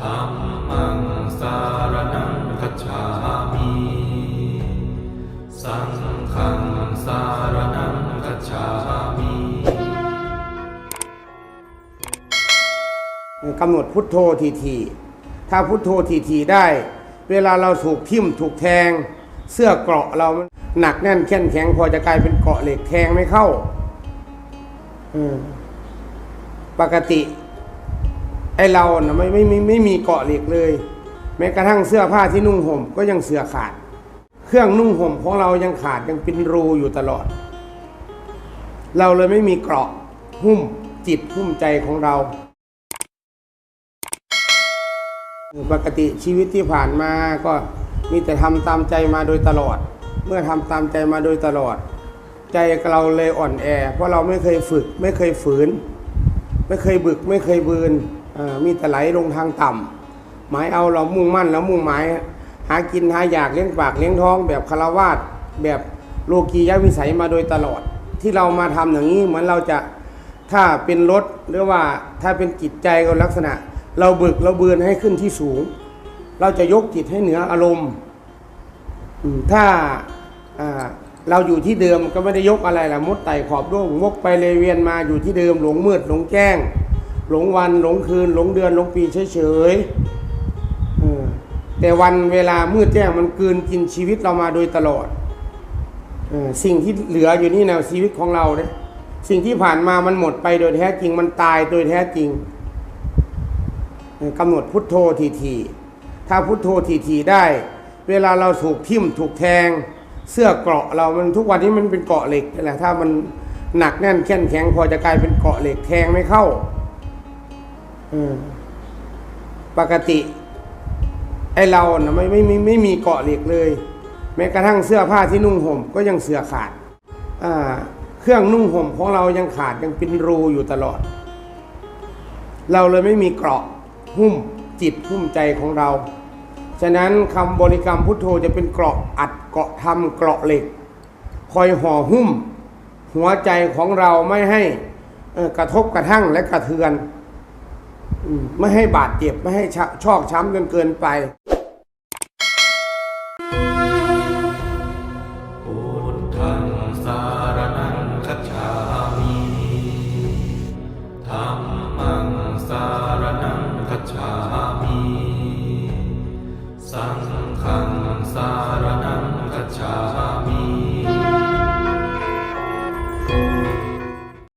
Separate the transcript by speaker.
Speaker 1: ธรรมังสารนังคัจฉามิสังฆังสารนังคัจฉามิ
Speaker 2: กำหนดพุทโธทีทีถ้าพุทโธทีทีได้ เวลาเราถูกทิ่มถูกแทง เสื้อเกราะเราหนักแน่นแข็งแข็งพอจะกลายเป็นเกราะเหล็กแทงไม่เข้าปกติ ไอเรานะไม่ไม่ไม่ไม่มีเกาะเหล็กเลย แม้กระทั่งเสื้อผ้าที่นุ่งห่มก็ยังเสือขาด เครื่องนุ่งห่มของเรายังขาดยังเป็นรูอยู่ตลอด เราเลยไม่มีเกราะหุ้มจิตหุ้มใจของเรา ปกติชีวิตที่ผ่านมาก็มีแต่ทำตามใจมาโดยตลอด เมื่อทำตามใจมาโดยตลอด ใจเราเลยอ่อนแอ เพราะเราไม่เคยฝึก ไม่เคยฝืน ไม่เคยบึกไม่เคยบืนเอ่อ มีแต่ไหลลงทางต่ำหมายเอาเรามุ่งมั่นแล้วมุ่งหมาย หากินหาอยากเลี้ยงปากเลี้ยงท้อง แบบคารวาสแบบโลกียวิสัยมาโดยตลอด ที่เรามาทำอย่างนี้เหมือนเราจะถ้าเป็นรถหรือว่าถ้าเป็นจิตใจก็ลักษณะ เราบึกเราเบือนให้ขึ้นที่สูง เราจะยกจิตให้เหนืออารมณ์ถ้าเราอยู่ที่เดิมก็ไม่ได้ยกอะไรละมุดไต่ขอบร่วงวกไปเลยเวียนมาอยู่ที่เดิมหลงมืดหลงแจ้ง หลงวันหลงคืน หลงเดือนหลงปีเฉยๆแต่วันเวลามืดแจ้งมันกืนกินชีวิตเรามาโดยตลอดสิ่งที่เหลืออยู่นี่นะชีวิตของเราเนี่ยสิ่งที่ผ่านมามันหมดไปโดยแท้จริงมันตายโดยแท้จริงกำหนดพุทโธทีทีถ้าพุทโธทีทีได้ เวลาเราถูกทิ่มถูกแทง เสื้อเกราะเรามันทุกวันนี้มันเป็นเกราะเหล็กนี่แหละถ้ามันหนักแน่นแข็งแข็งพอจะกลายเป็นเกราะเหล็กแทงไม่เข้า ปกติ ไอเรานะไม่ไม่ไม่ไม่มีเกาะเหล็กเลย แม้กระทั่งเสื้อผ้าที่นุ่งห่มก็ยังเสือขาดอ่าเครื่องนุ่งห่มของเรายังขาดยังเป็นรูอยู่ตลอด เราเลยไม่มีเกราะหุ้มจิตหุ้มใจของเรา ฉะนั้นคำบริกรรมพุทโธจะเป็นเกราะอัดเกราะทำเกราะเหล็ก คอยห่อหุ้ม หัวใจของเราไม่ให้กระทบกระทั่งและกระเทือน ไม่ให้บาดเจ็บ ไม่ให้ชอกช้ำจนเกินไป